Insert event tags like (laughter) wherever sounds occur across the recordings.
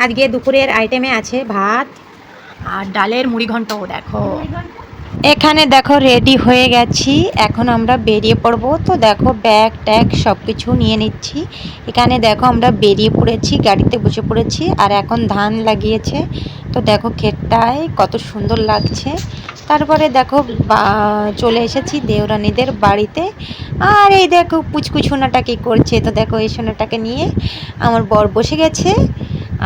আজকে দুপুরের আইটেমে আছে ভাত আর ডালের মুড়ি ঘন্টও দেখো। এখানে দেখো রেডি হয়ে গেছি। এখন আমরা বেরিয়ে পড়ব। তো দেখো ব্যাগ ট্যাগ সব কিছু নিয়ে নিচ্ছি। এখানে দেখো আমরা বেরিয়ে পড়েছি গাড়িতে বসে পড়েছি। আর এখন ধান লাগিয়েছে। তো দেখো ক্ষেতটায় কত সুন্দর লাগছে। তারপরে দেখো বা- চলে এসেছি দেওরানিদের বাড়িতে। আর এই দেখো পুচকু সোনাটা কী করছে? তো দেখো এই সোনাটাকে নিয়ে আমার বর বসে গেছে।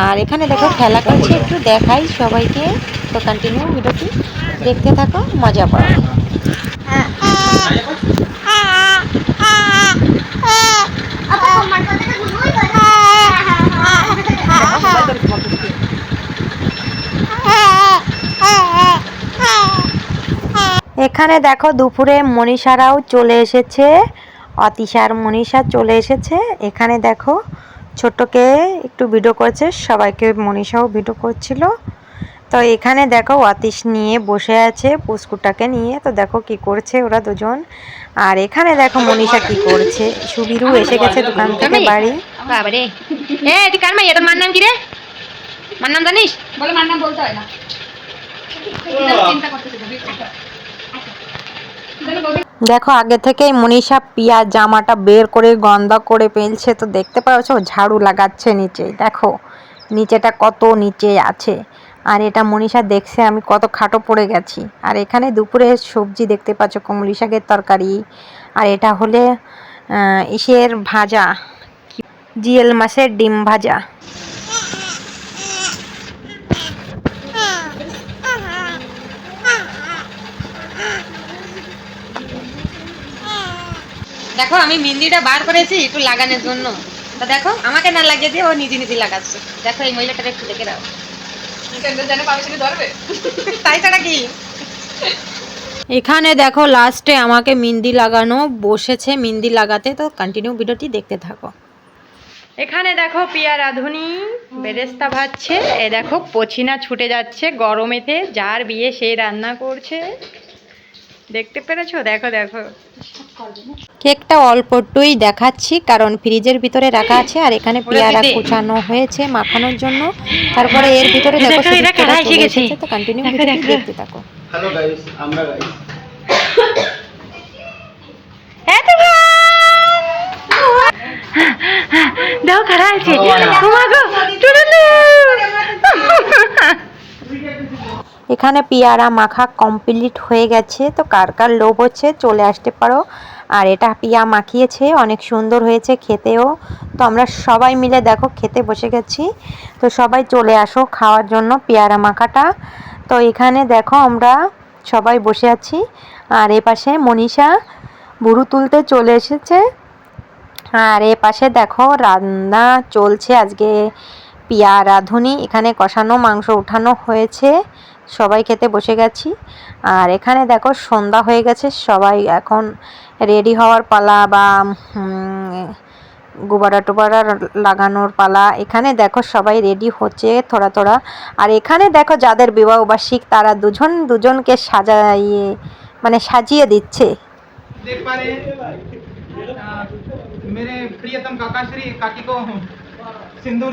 আর এখানে দেখো খেলা করছে, একটু দেখাই সবাইকে। তো কন্টিনিউ ভিডিওটি। দেখতে থাকো, মজা পাও। এখানে দেখো দুপুরে মনীষারাও চলে এসেছে। অতিশার মনীষা চলে এসেছে। এখানে দেখো ছোটকে একটু ভিডিও করছে সবাইকে মনীষাও ভিডিও করছিল। তো এখানে দেখো অতিশ নিয়ে বসে আছে পুস্কুটাকে নিয়ে। তো দেখো কি করছে ওরা দুজন। আর এখানে দেখো মনীষা কি করছে। সুবিরু এসে গেছে দোকান থেকে বাড়ি। বাবারে। এ তুই কার মাইয়া তোর মার নাম কি রে? মার নাম জানিস? বলে মার নাম বলতে হয় না। চিন্তা করতেছে দেখো, আগে থেকেই মনীষা পিয়া জামাটা বের করে গন্ধা করে ফেলছে, তো দেখতে পাচ্ছ ঝাড়ু লাগাচ্ছে নিচে। দেখো, নিচেটা কত নিচে আছে। আর এটা মনীষা দেখছে, আমি কত খাটো পড়ে গেছি। আর এখানে দুপুরে সবজি দেখতে পাচ্ছ, কমলি শাকের তরকারি। আর এটা হলে ইসের ভাজা জিয়েল মাছের ডিম ভাজা। দেখো আমি মেহেন্দিটা বার করেছি একটু লাগানোর জন্য। তা দেখো আমাকে না লাগিয়ে দিয়ে ও নিজে নিজে লাগাচ্ছে। দেখো এই মহিলাটাকে একটু দেখে দাও। তাই ছাড়া কি? এখানে দেখো লাস্টে আমাকে মিন্দি লাগানো বসেছে মিন্দি লাগাতে। তো কন্টিনিউ ভিডিওটি দেখতে থাকো। এখানে দেখো পিয়া রাধুনি বেরেস্তা ভাজছে। এ দেখো পছিনা ছুটে যাচ্ছে গরমেতে। যার বিয়ে সেই রান্না করছে। দেখতে পেরেছ? দেখো দেখো। কেকটা অল্প একটুই দেখাচ্ছি কারণ ফ্রিজের ভিতরে রাখা আছে আর এখানে পেয়ারা। কুচানো হয়েছে মাখানোর জন্য। তারপরে এর ভিতরে দেখো তো কন্টিনিউ দেখো, দেখতে থাকো। হ্যালো গাইস আমরা গাইস দাও খারা আছে। এখানে পেয়ারা মাখা কমপ্লিট হয়ে গেছে। তো কার কার লোভ হচ্ছে চলে আসতে পারো। আর এটা পিয়া মাখিয়েছে, অনেক সুন্দর হয়েছে খেতেও। তো আমরা সবাই মিলে দেখো খেতে বসে গেছি। তো সবাই চলে আসো খাওয়ার জন্য পেয়ারা মাখাটা। তো এখানে দেখো আমরা সবাই বসে আছি। আর এ পাশে মনীষা বুড়ু তুলতে চলে এসেছে। আর এ পাশে দেখো রান্না চলছে আজকে। পিয়া রাঁধুনি এখানে কষানো, মাংস উঠানো হয়েছে। সবাই খেতে বসে গেছি। আর এখানে দেখো সন্ধ্যা হয়ে গেছে, সবাই এখন রেডি হওয়ার পালা বা গোবারা টোবারা লাগানোর পালা। এখানে দেখো সবাই রেডি হচ্ছে থোড়া থোড়া। আর এখানে দেখো যাদের বিবাহ বার্ষিক, তারা দুজন দুজনকে সাজাইয়ে মানে সাজিয়ে দিচ্ছে। মেরে প্রিয়তম কাকাশ্রী কাকি কো সিন্দুর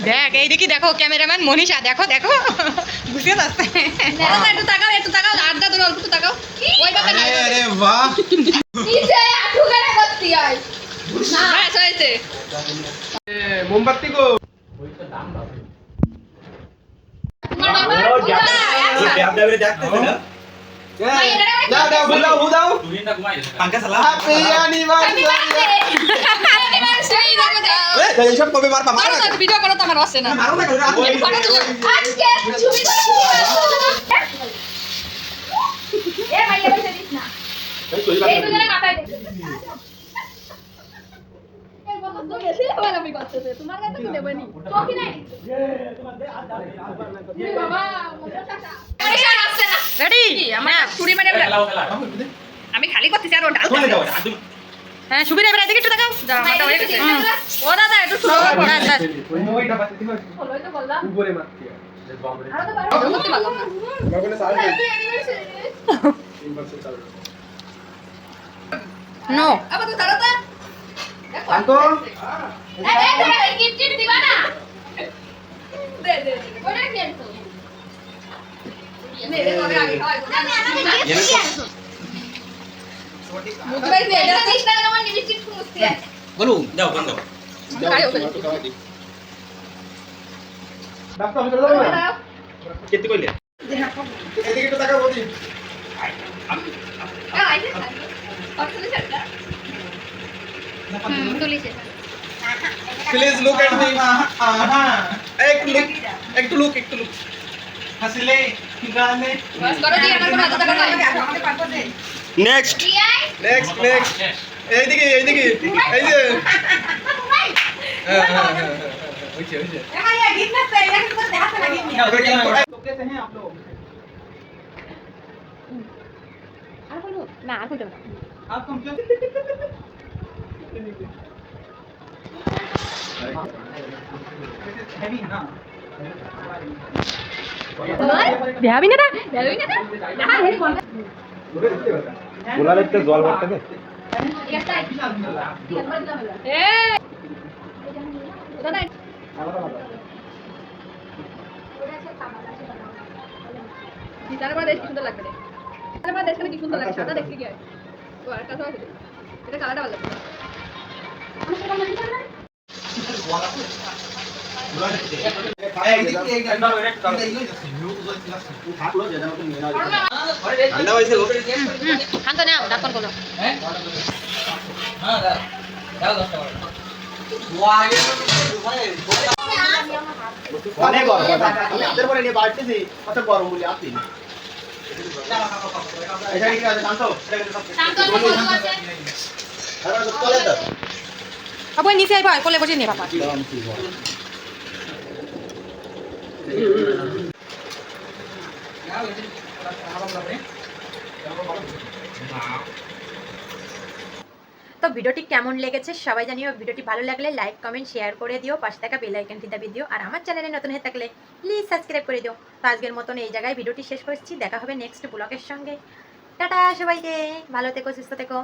দেখ এই দেখি দেখো ক্যামেরাম্যান মনীষা দেখো দেখো। বুঝতে পারছে? একটু তাকাও একটু তাকাও আড্ডা ধরো একটু তাকাও। ওই বাবা আরে বাহ। নিচে আঠু করে করতে হয়? বাস হয়েছে। মোমবাতি গো। ওইটা দাম হ্যাঁ। হ্যাঁ। দাও Happy anniversary! যাও। এ গাইল সব কবে মারবা? মারো না, ভিডিও করো তো আমার হচ্ছে না। মারো না করে ফটো তুলো। আজকে ছবি এ মাইয়া বসে দিস না। এই দুজনে মাথায় দে এই বলো তো বেশি লাফালাফি করতেছে তোমার কাছে তো দেবনি চৌকি নাই? বাবা মোটা চাচা আরে আর আসছে না। রেডি? আমার ছুরি মেরে আমি খালি করতেছি আর ডাল হ্যাঁ সুবিধা এবার এদিকে একটু দেখাও। যা মাথা হয়ে গেছে। ও দাদা একটু স্লো হ্যাঁ তো বললাম। উপরে মারতে তো না। মাগনে সারা (laughs) নো। আবার তো। তা শান্ত এই এই এই গিফট দিবা না। দে দে ওটা কি আনছো নে রে তোরে আগে খাওয়াই। না না আমি গিফট কি আনছো মুখবাই দে এটা তিস টাকা আমার লিপস্টিক মুছতে আছে বলু যাও গান দাও খাই ওকে রাস্তা আমি চলে যাব না কেতে কইলে এদিকে একটু তাকাও বদি আ আইছে পার্সেল ছাড়া হুম তুলিছে প্লিজ লুক এট মি আহা একটু লুক একটু লুক একটু লুক হাসলে গালে বাস করো দি আমার কোনো আদা টাকা নাই নেক্সট নেক্সট নেক্সট এইদিকে এইদিকে এই যে। হ্যাঁ, হ্যাঁ, হ্যাঁ, না না দেখাবি না দেখাবি না হেরি বল জল ভরতে দে কি সুন্দর লাগবে রে গিটার কি সুন্দর লাগে সাদা দেখতে কি হয় ও আরেকটা তো আছে এটা কালারটা ভালো গো কত গরম বলি আপনি এটা কি আছে শান্ত শান্ত আছে আছে আরে চলে তো নিচে আইবা কোলে বসে নে, বাবা। তো ভিডিওটি কেমন লেগেছে সবাই জানিও। ভিডিওটি ভালো লাগলে লাইক, কমেন্ট, শেয়ার করে দিও। পাশে থাকা বেল আইকনটি দাবি দিও। আর আমার চ্যানেলে নতুন হয়ে থাকলে প্লিজ সাবস্ক্রাইব করে দিও। তো আজকের মতন এই জায়গায় ভিডিওটি শেষ করছি। দেখা হবে নেক্সট ব্লগের সঙ্গে। টাটা সবাইকে। ভালো থেকো, সুস্থ থেকো।